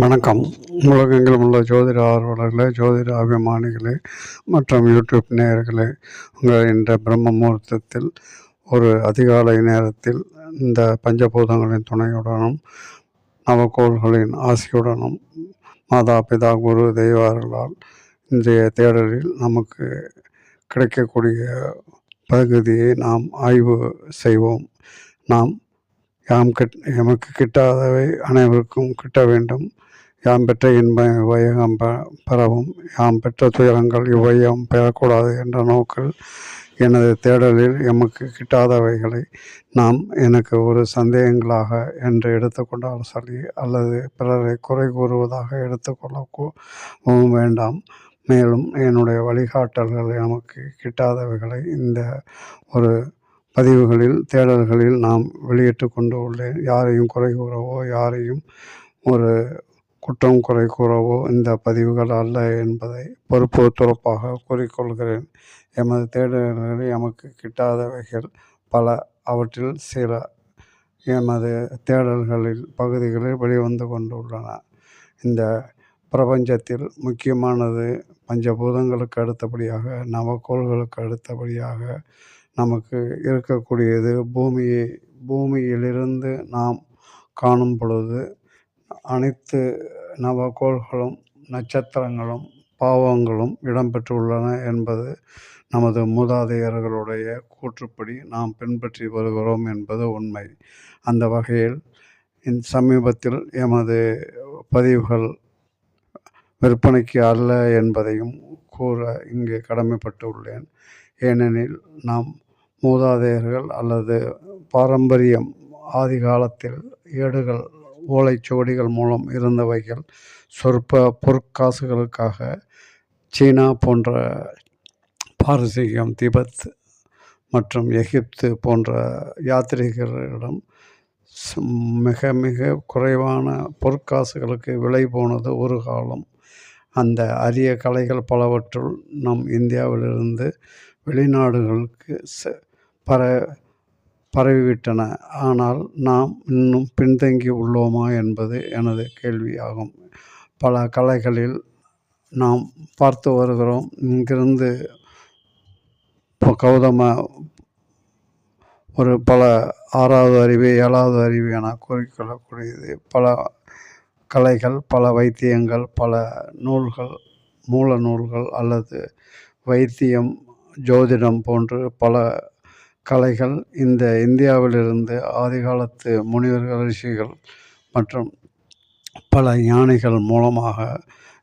வணக்கம். உலகெங்கிலும் உள்ள ஜோதிட ஆர்வலர்களே ஜோதிட அபிமானிகளே மற்றும் யூடியூப் நேயர்களே உங்கள் இன்ற பிரம்ம முகூர்த்தத்தில் ஒரு அதிகாலை நேரத்தில் இந்த பஞ்சபூதங்களின் துணையுடனும் நவக்கோள்களின் ஆசியுடனும் மாதா பிதா குரு தெய்வார்களால் இன்றைய தேடலில் நமக்கு கிடைக்கக்கூடிய பகுதியை நாம் ஆய்வு செய்வோம். நாம் யாம் கிட் எமக்கு கிட்டாதவை அனைவருக்கும் கிட்ட வேண்டும். யாம் பெற்ற இன்ப இவ்வையகம் பெ பெறவும் யாம் பெற்ற துயரங்கள் இவ்வையம் பெறக்கூடாது என்ற நோக்கில் எனது தேடலில் எமக்கு கிட்டாதவைகளை நாம் எனக்கு ஒரு சந்தேகங்களாக என்று எடுத்துக்கொண்டாலும் சரி அல்லது பிறரை குறை கூறுவதாக எடுத்துக்கொள்ளவும் வேண்டாம். மேலும் என்னுடைய வழிகாட்டல்கள் நமக்கு கிட்டாதவைகளை இந்த ஒரு பதிவுகளில் தேடல்களில் நாம் வெளியிட்டு கொண்டு உள்ளேன். யாரையும் குறை கூறவோ யாரையும் ஒரு குற்றம் குறை கூறவோ இந்த பதிவுகள் அல்ல என்பதை பொறுப்பு துறப்பாக கூறிக்கொள்கிறேன். எமது தேடல்களில் எமக்கு வகையில் பல அவற்றில் சில எமது தேடல்களில் பகுதிகளில் வெளிவந்து கொண்டுள்ளன. இந்த பிரபஞ்சத்தில் முக்கியமானது பஞ்சபூதங்களுக்கு அடுத்தபடியாக நவக்கோள்களுக்கு அடுத்தபடியாக நமக்கு இருக்கக்கூடியது. பூமியை பூமியிலிருந்து நாம் காணும் பொழுது அனைத்து நவகோள்களும் நட்சத்திரங்களும் பாவங்களும் இடம்பெற்றுள்ளன என்பது நமது மூதாதையர்களுடைய கூற்றுப்படி நாம் பின்பற்றி வருகிறோம் என்பது உண்மை. அந்த வகையில் இந் சமீபத்தில் எமது பதிவுகள் விற்பனைக்கு அல்ல என்பதையும் கூற இங்கே கடமைப்பட்டு உள்ளேன் ஏனெனில் நாம் மூதாதையர்கள் அல்லது பாரம்பரியம் ஆதி காலத்தில் ஏடுகள் ஓலைச்சுவடிகள் மூலம் இருந்தவைகள் சொற்ப பொற்காசுகளுக்காக சீனா போன்ற பாரசீகம் திபெத் மற்றும் எகிப்து போன்ற யாத்திரிகர்களிடம் மிக மிக குறைவான பொற்காசுகளுக்கு விலை போனது ஒரு காலம். அந்த அரிய கலைகள் பலவற்றுள் நம் இந்தியாவிலிருந்து வெளிநாடுகளுக்கு ச பர பரவிவிட்டன. ஆனால் நாம் இன்னும் பின்தங்கி உள்ளோமா என்பது எனது கேள்வியாகும். பல கலைகளில் நாம் பார்த்து வருகிறோம். இங்கிருந்து இப்போ கௌதம ஒரு பல ஆறாவது அறிவு ஏழாவது அறிவு என குறிக்கொள்ளக்கூடியது. பல கலைகள் பல வைத்தியங்கள் பல நூல்கள் மூல நூல்கள் அல்லது வைத்தியம் ஜோதிடம் போன்று பல கலைகள் இந்த இந்தியாவிலிருந்து ஆதிகாலத்து முனிவர்கள் ரிஷிகள் மற்றும் பல ஞானிகள் மூலமாக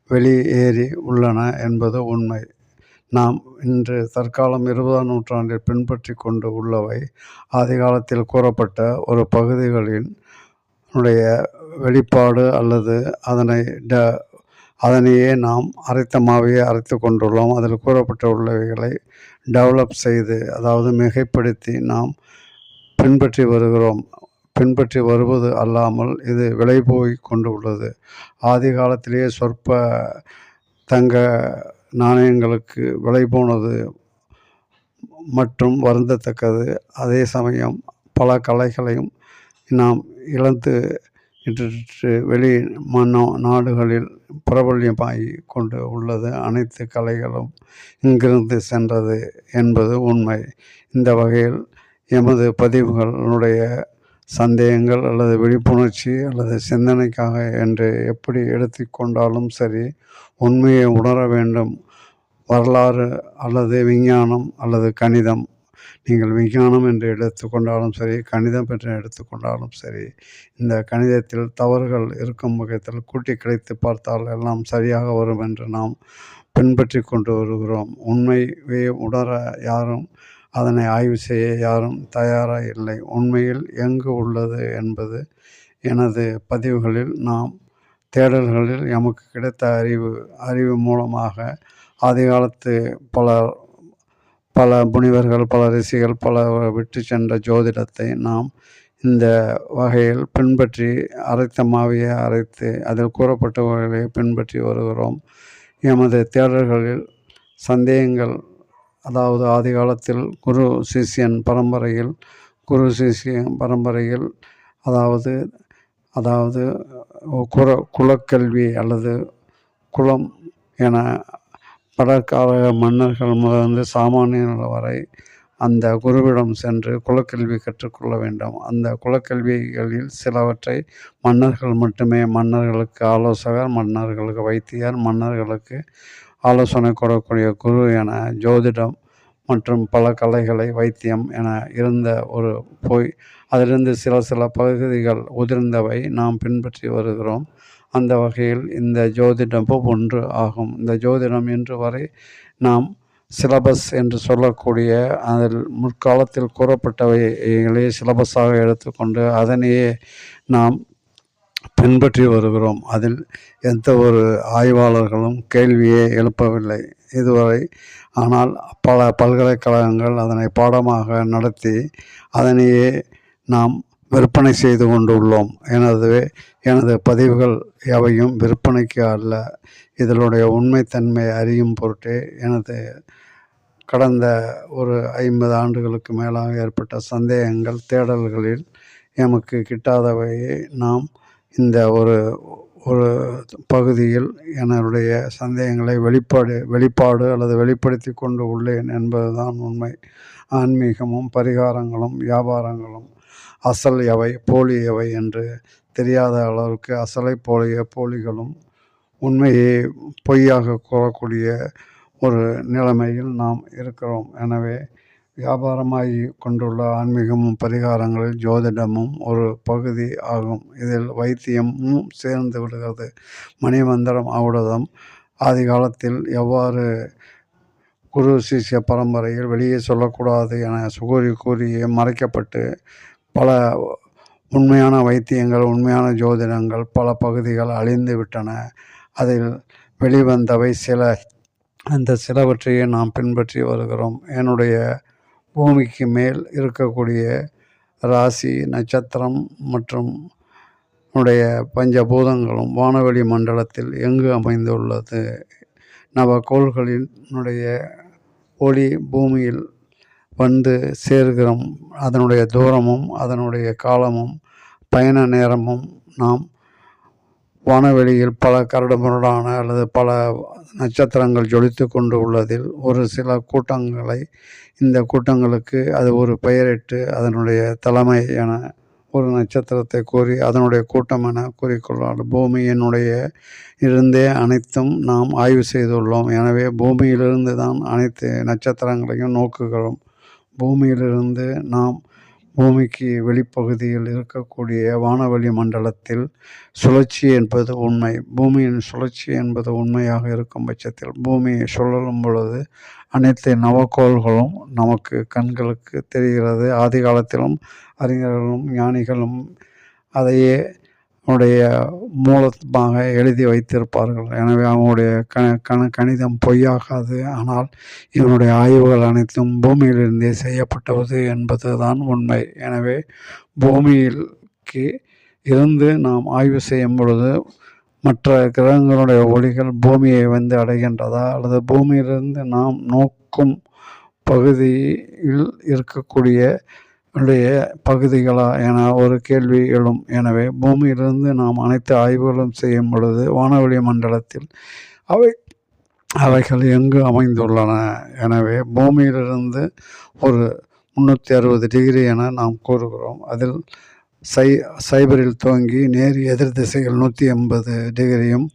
வெளியேறி உள்ளன என்பது உண்மை. நாம் இன்று தற்காலம் இருபதாம் நூற்றாண்டில் பின்பற்றி கொண்டு உள்ளவை ஆதிகாலத்தில் கூறப்பட்ட ஒரு பகுதிகளின் உடைய வெளிப்பாடு அல்லது அதனை ட அதனையே நாம் அரைத்த மாவையே அரைத்து கொண்டுள்ளோம். அதில் கூறப்பட்ட உள்ளவைகளை டெவலப் செய்து அதாவது மிகைப்படுத்தி நாம் பின்பற்றி வருகிறோம். பின்பற்றி வருவது அல்லாமல் இது விலை போய் கொண்டு உள்ளது. ஆதி காலத்திலேயே சொற்ப தங்க நாணயங்களுக்கு விலை போனது மற்றும் வருந்தத்தக்கது. அதே சமயம் பல கலைகளையும் நாம் இழந்து இன்று வெளி மன்னோ நாடுகளில் பிரபல்யமாகி கொண்டு உள்ளது. அனைத்து கலைகளும் இங்கிருந்து சென்றது என்பது உண்மை. இந்த வகையில் எமது பதிவுகளுடைய சந்தேகங்கள் அல்லது விழிப்புணர்ச்சி அல்லது சிந்தனைக்காக என்று எப்படி எடுத்துக்கொண்டாலும் சரி உண்மையை உணர வேண்டும். வரலாறு அல்லது விஞ்ஞானம் அல்லது கணிதம் நீங்கள் விஞ்ஞானம் என்று எடுத்துக்கொண்டாலும் சரி கணிதம் என்று எடுத்துக்கொண்டாலும் சரி இந்த கணிதத்தில் தவறுகள் இருக்கும் வகையில் கூட்டி கிடைத்து பார்த்தால் எல்லாம் சரியாக வரும் என்று நாம் பின்பற்றி கொண்டு வருகிறோம். உண்மையை உணர யாரும் அதனை ஆய்வு செய்ய யாரும் தயாராக இல்லை. உண்மையில் எங்கு உள்ளது என்பது எனது பதிவுகளில் நாம் தேடல்களில் எமக்கு கிடைத்த அறிவு அறிவு மூலமாக ஆதி பலர் பல முனிவர்கள் பல ரிஷிகள் பல விட்டு சென்ற ஜோதிடத்தை நாம் இந்த வகையில் பின்பற்றி அரைத்த மாவியை அரைத்து அதில் கூறப்பட்டவர்களை பின்பற்றி வருகிறோம். எமது தேடல்களில் சந்தேகங்கள் அதாவது ஆதி காலத்தில் குரு சிஷ்யன் பரம்பரையில் குரு சிஷியன் பரம்பரையில் அதாவது அதாவது குல குலக்கல்வி அல்லது குலம் என படற்கால மன்னர்கள் முதலிருந்து சாமானியர்கள் வரை அந்த குருவிடம் சென்று குலக்கல்வி கற்றுக்கொள்ள வேண்டும். அந்த குலக்கல்விகளில் சிலவற்றை மன்னர்கள் மட்டுமே மன்னர்களுக்கு ஆலோசகர் மன்னர்களுக்கு வைத்தியர் மன்னர்களுக்கு ஆலோசனை கூறக்கூடிய குரு என ஜோதிடம் மற்றும் பல கலைகளை வைத்தியம் என இருந்த ஒரு போய். அதிலிருந்து சில சில பகுதிகள் உதிர்ந்தவை. நாம் பின்பற்றி வருகிறோம். அந்த வகையில் இந்த ஜோதிடமும் ஒன்று ஆகும். இந்த ஜோதிடம் இன்று வரை நாம் சிலபஸ் என்று சொல்லக்கூடிய அதில் முற்காலத்தில் கூறப்பட்டவைகளை சிலபஸாக எடுத்துக்கொண்டு அதனையே நாம் பின்பற்றி வருகிறோம். அதில் எந்த ஒரு ஆய்வாளர்களும் கேள்வியே எழுப்பவில்லை. இதுவரை ஆனால் பல பல்கலைக்கழகங்கள் அதனை பாடமாக நடத்தி அதனையே நாம் விற்பனை செய்து கொண்டுள்ளோம். எனது எனது பதிவுகள் எவையும் விற்பனைக்கு அல்ல. இதனுடைய உண்மைத்தன்மை அறியும் பொருட்டே எனது கடந்த ஒரு ஐம்பது ஆண்டுகளுக்கு மேலாக ஏற்பட்ட சந்தேகங்கள் தேடல்களில் எமக்கு கிட்டாதவையை நாம் இந்த ஒரு ஒரு பகுதியில் என்னுடைய சந்தேகங்களை வெளிப்பாடு வெளிப்பாடு அல்லது வெளிப்படுத்தி கொண்டு உள்ளேன் என்பதுதான் உண்மை. ஆன்மீகமும் பரிகாரங்களும் வியாபாரங்களும் அசல் எவை போலி எவை என்று தெரியாத அளவுக்கு அசலை போலிய போலிகளும் உண்மையை பொய்யாக கூறக்கூடிய ஒரு நிலைமையில் நாம் இருக்கிறோம். எனவே வியாபாரமாகி கொண்டுள்ள ஆன்மீகமும் பரிகாரங்களில் ஜோதிடமும் ஒரு பகுதி ஆகும். இதில் வைத்தியமும் சேர்ந்து விடுகிறது. மணிமந்திரம் ஆவுடதம். ஆதி காலத்தில் எவ்வாறு குரு சிஷ்ய பரம்பரையில் வெளியே சொல்லக்கூடாது என சுகூறி கூறியே மறைக்கப்பட்டு பல உண்மையான வைத்தியங்கள் உண்மையான ஜோதிடங்கள் பல பகுதிகள் அழிந்து விட்டன. அதில் வெளிவந்தவை சில. அந்த சிலவற்றையே நாம் பின்பற்றி வருகிறோம். என்னுடைய பூமிக்கு மேல் இருக்கக்கூடிய ராசி நட்சத்திரம் மற்றும் உடைய பஞ்சபூதங்களும் வானவெளி மண்டலத்தில் எங்கு அமைந்துள்ளது? நவகோள்களினுடைய ஒளி பூமியில் வந்து சேர்கிறோம். அதனுடைய தூரமும் அதனுடைய காலமும் பயண நேரமும் நாம் வானவெளியில் பல கரடுமுரடான அல்லது பல நட்சத்திரங்கள் ஜொலித்து கொண்டு உள்ளதில் ஒரு சில கூட்டங்களை இந்த கூட்டங்களுக்கு அது ஒரு பெயரிட்டு அதனுடைய தலைமை என ஒரு நட்சத்திரத்தை கூறி அதனுடைய கூட்டம் என கூறிக்கொள்வார் பூமியினுடைய இருந்தே அனைத்தும் நாம் ஆய்வு செய்துள்ளோம். எனவே பூமியிலிருந்து தான் அனைத்து நட்சத்திரங்களையும் நோக்குகிறோம். பூமியிலிருந்து நாம் பூமிக்கு வெளிப்பகுதியில் இருக்கக்கூடிய வானவெளி மண்டலத்தில் சுழற்சி என்பது உண்மை. பூமியின் சுழற்சி என்பது உண்மையாக இருக்கும் பட்சத்தில் பூமியை சுழலும் பொழுது அனைத்து நவக்கோள்களும் நமக்கு கண்களுக்கு தெரிகிறது. ஆதி காலத்திலும் அறிஞர்களும் ஞானிகளும் அதையே உடைய மூலமாக எழுதி வைத்திருப்பார்கள். எனவே அவனுடைய க கண கணிதம் பொய்யாகாது. ஆனால் இவனுடைய ஆய்வுகள் அனைத்தும் பூமியிலிருந்தே செய்யப்பட்டது என்பது தான் உண்மை. எனவே பூமியில்க்கு இருந்து நாம் ஆய்வு செய்யும் பொழுது மற்ற கிரகங்களுடைய ஒளிகள் பூமியை வந்து அடைகின்றதா? அல்லது பூமியிலிருந்து நாம் நோக்கும் பகுதியில் இருக்கக்கூடிய உடைய பகுதிகளா என ஒரு கேள்வி எழும். எனவே பூமியிலிருந்து நாம் அனைத்து ஆய்வுகளும் செய்யும் பொழுது வானவெளி மண்டலத்தில் அவை அவைகள் எங்கு அமைந்துள்ளன? எனவே பூமியிலிருந்து ஒரு முந்நூற்றி அறுபது டிகிரி என நாம் கூறுகிறோம். அதில் சை சைபரில் துவங்கி நேர் எதிர் திசையில் நூற்றி எண்பது டிகிரியும்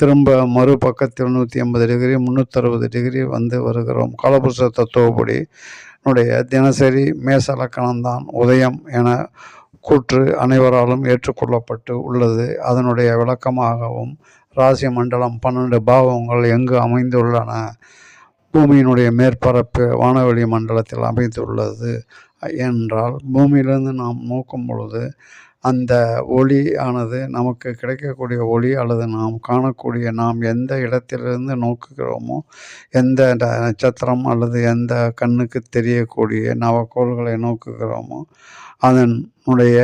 திரும்ப மறுபக்கத்தில் நூற்றி எண்பது டிகிரி முந்நூற்றறுபது டிகிரி வந்து வருகிறோம். காலபுருஷ தத்துவப்படி உடைய தினசரி மேசலக்கணம்தான் உதயம் என கூற்று அனைவராலும் ஏற்றுக்கொள்ளப்பட்டு உள்ளது. அதனுடைய விளக்கமாகவும் ராசி மண்டலம் பன்னெண்டு பாவங்கள் எங்கு அமைந்துள்ளன? பூமியினுடைய மேற்பரப்பு வானவெளி மண்டலத்தில் அமைந்துள்ளது என்றால் பூமியிலிருந்து நாம் நோக்கும் பொழுது அந்த ஒளி ஆனது நமக்கு கிடைக்கக்கூடிய ஒளி அல்லது நாம் காணக்கூடிய நாம் எந்த இடத்திலிருந்து நோக்குகிறோமோ எந்த நட்சத்திரம் அல்லது எந்த கண்ணுக்கு தெரியக்கூடிய நவக்கோள்களை நோக்குகிறோமோ அதனுடைய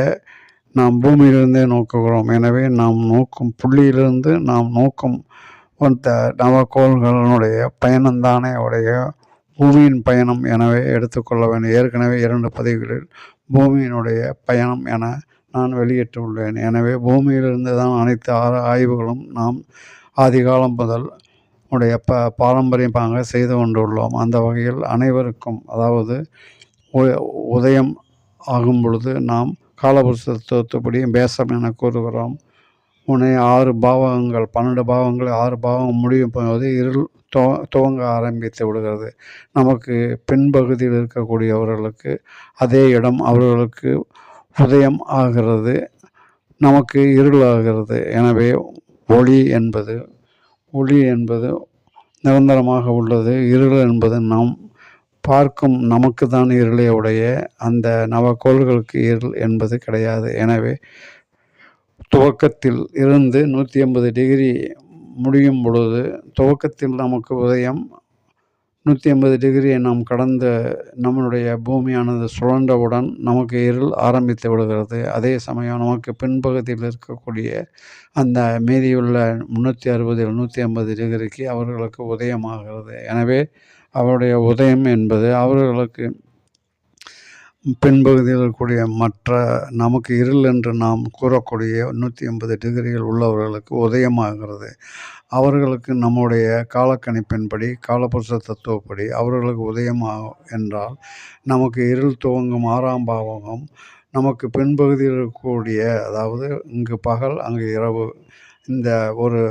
நாம் பூமியிலிருந்தே நோக்குகிறோம். எனவே நாம் நோக்கும் புள்ளியிலிருந்து நாம் நோக்கும் அந்த நவக்கோள்களினுடைய பயணம்தானே உடைய பூமியின் பயணம். எனவே எடுத்துக்கொள்ள வேண்டும் ஏற்கனவே இரண்டு பதிவுகளில் பூமியினுடைய பயணம் என நான் வெளியிட்டுள்ளேன் எனவே பூமியிலிருந்து தான் அனைத்து ஆய்வுகளும் நாம் ஆதிகாலம் முதல் உடைய ப பாரம்பரியமாக செய்து கொண்டுள்ளோம். அந்த வகையில் அனைவருக்கும் அதாவது உதயம் ஆகும் பொழுது நாம் காலபுருஷத்துவத்துப்படி பேசம் என கூறுகிறோம். உன்னை ஆறு பாவகங்கள் பன்னெண்டு பாவங்கள் ஆறு பாவம் முடியும் போது இருள் துவ துவங்க ஆரம்பித்து விடுகிறது. நமக்கு பின்பகுதியில் இருக்கக்கூடியவர்களுக்கு அதே இடம் அவர்களுக்கு உதயம் ஆகிறது நமக்கு இருள் ஆகிறது எனவே ஒளி என்பது ஒளி என்பது நிரந்தரமாக உள்ளது. இருள் என்பது நாம் பார்க்கும் நமக்கு தான் இருளே உடைய அந்த நவக்கோள்களுக்கு இருள் என்பது கிடையாது. எனவே துவக்கத்தில் இருந்து நூற்றி ஐம்பது டிகிரி முடியும் பொழுது துவக்கத்தில் நமக்கு உதயம் நூற்றி ஐம்பது டிகிரியை நாம் கடந்த நம்மளுடைய பூமியானது சுழன்றவுடன் நமக்கு இருள் ஆரம்பித்து விடுகிறது. அதே சமயம் நமக்கு பின்பகுதியில் இருக்கக்கூடிய அந்த மீதியுள்ள முந்நூற்றி அறுபதில் நூற்றி ஐம்பது டிகிரிக்கு அவர்களுக்கு உதயமாகிறது. எனவே அவருடைய உதயம் என்பது அவர்களுக்கு பின்பகுதியில் இருக்கக்கூடிய மற்ற நமக்கு இருள் என்று நாம் கூறக்கூடிய நூற்றி ஐம்பது டிகிரிகள் உள்ளவர்களுக்கு உதயமாகிறது. அவர்களுக்கு நம்முடைய காலக்கணிப்பின்படி காலபுருஷ தத்துவப்படி அவர்களுக்கு உதயமாக என்றால் நமக்கு இருள் துவங்கும் ஆறாம் பாவகம் நமக்கு பின்பகுதியில் இருக்கக்கூடிய அதாவது இங்கு பகல் அங்கு இரவு இந்த ஒரு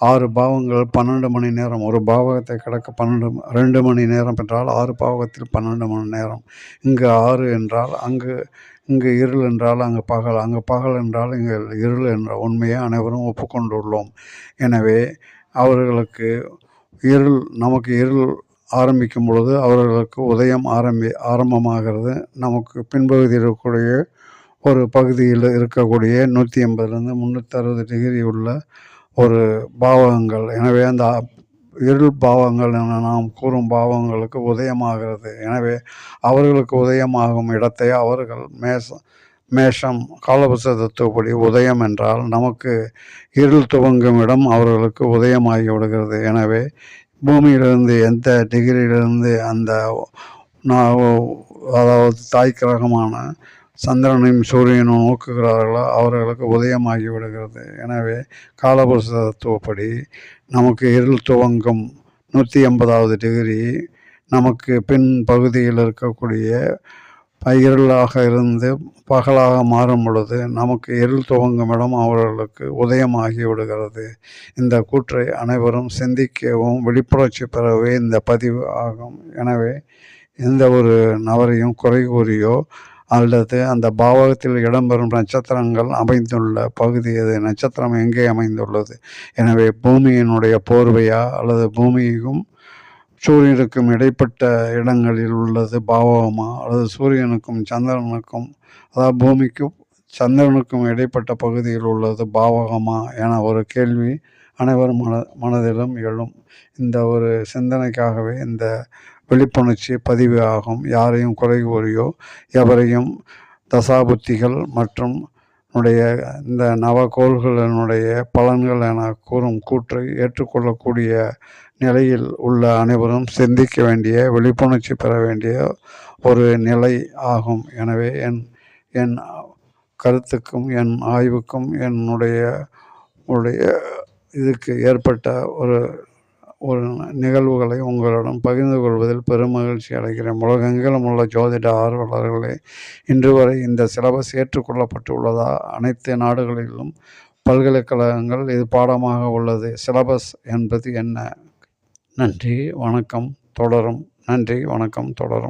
ஆறு பாவங்கள் பன்னெண்டு மணி நேரம். ஒரு பாவகத்தை கடக்க பன்னெண்டு ரெண்டு மணி நேரம் என்றால் ஆறு பாவகத்தில் பன்னெண்டு மணி நேரம். இங்கு ஆறு என்றால் அங்கு இங்கு இருள் என்றால் அங்கு பகல் அங்கு பகல் என்றால் இங்கு இருள் என்ற உண்மையை அனைவரும் ஒப்புக்கொண்டுள்ளோம். எனவே அவர்களுக்கு இருள் நமக்கு இருள் ஆரம்பிக்கும் பொழுது அவர்களுக்கு உதயம் ஆரம்பி ஆரம்பமாகிறது. நமக்கு பின்பகுதியில் இருக்கக்கூடிய ஒரு பகுதியில் இருக்கக்கூடிய நூற்றி எண்பதுலேருந்து முந்நூற்றி அறுபது டிகிரி உள்ள ஒரு பாவகங்கள். எனவே அந்த இருள் பாவங்கள் என நாம் கூறும் பாவங்களுக்கு உதயமாகிறது. எனவே அவர்களுக்கு உதயமாகும் இடத்தை அவர்கள் மேச மேஷம் காலபுருஷ தத்துவப்படி உதயம் என்றால் நமக்கு இருள் துவங்கும் இடம் அவர்களுக்கு உதயமாகி விடுகிறது. எனவே பூமியிலிருந்து எந்த டிகிரியிலிருந்து அந்த அதாவது தாய் கிரகமான சந்திரனையும் சூரியனும் நோக்குகிறார்களோ அவர்களுக்கு உதயமாகி விடுகிறது எனவே காலபுருஷ தத்துவப்படி நமக்கு இருள் துவங்கும் நூற்றி எண்பதாவது டிகிரி நமக்கு பின் பகுதியில் இருக்கக்கூடிய இருளாக இருந்து பகலாக மாறும் பொழுது நமக்கு இருள் துவங்கும் இடம் அவர்களுக்கு உதயமாகி விடுகிறது இந்த கூற்றை அனைவரும் சிந்திக்கவும் விழிப்புணர்ச்சி பெறவே இந்த பதிவு ஆகும். எனவே எந்த ஒரு நபரையும் குறை கூறியோ அல்லது அந்த பாவகத்தில் இடம்பெறும் நட்சத்திரங்கள் அமைந்துள்ள பகுதி அது நட்சத்திரம் எங்கே அமைந்துள்ளது? எனவே பூமியினுடைய போர்வையா அல்லது பூமிக்கும் சூரியனுக்கும் இடைப்பட்ட இடங்களில் உள்ளது பாவகமா? அல்லது சூரியனுக்கும் சந்திரனுக்கும் அதாவது பூமிக்கும் சந்திரனுக்கும் இடைப்பட்ட பகுதியில் உள்ளது பாவகமா? என ஒரு கேள்வி அனைவரும் மன மனதிலும் எழும். இந்த ஒரு சிந்தனைக்காகவே இந்த விழிப்புணர்ச்சி பதிவு ஆகும் யாரையும் குறை கூறியோ எவரையும் தசாபுத்திகள் மற்றும் உடைய இந்த நவகோள்களினுடைய பலன்கள் என கூறும் கூற்றை ஏற்றுக்கொள்ளக்கூடிய நிலையில் உள்ள அனைவரும் சிந்திக்க வேண்டிய விழிப்புணர்ச்சி பெற வேண்டிய ஒரு நிலை ஆகும். எனவே என் என் கருத்துக்கும் என் ஆய்வுக்கும் என்னுடைய உடைய இதுக்கு ஏற்பட்ட ஒரு ஒரு நிகழ்வுகளை உங்களிடம் பகிர்ந்து கொள்வதில் பெருமகிழ்ச்சி அடைகிறேன். உலகெங்கிலும் உள்ள ஜோதிட ஆர்வலர்களே இன்று வரை இந்த சிலபஸ் ஏற்றுக்கொள்ளப்பட்டுள்ளதா? அனைத்து நாடுகளிலும் பல்கலைக்கழகங்கள் இது பாடமாக உள்ளது. சிலபஸ் என்பது என்ன? நன்றி வணக்கம் தொடரும். நன்றி வணக்கம் தொடரும்.